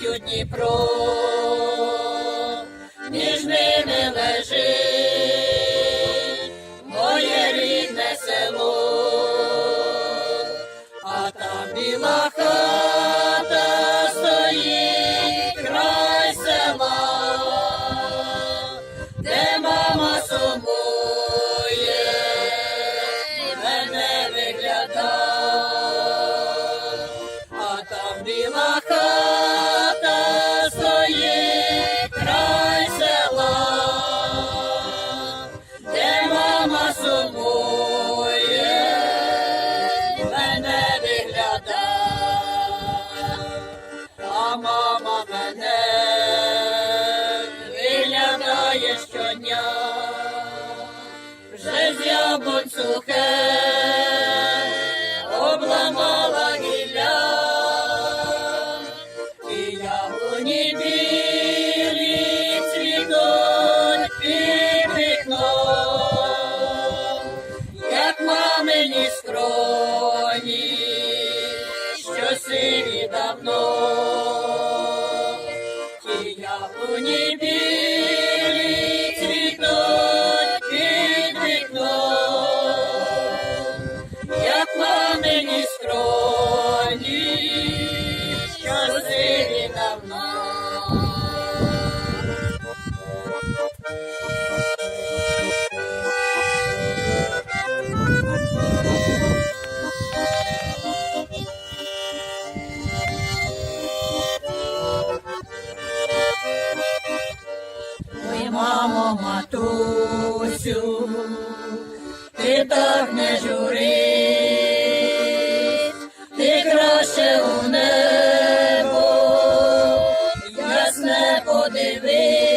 Дніпро, між ними лежить випадає щодня, вже з яблунь сухе, обламала гілля, і яблуні білі цвітуть під вікном, як мамині скроні, що сиві давно. Ні що жили давно. Ой, мамо, матусю, ти так не жури. For the ve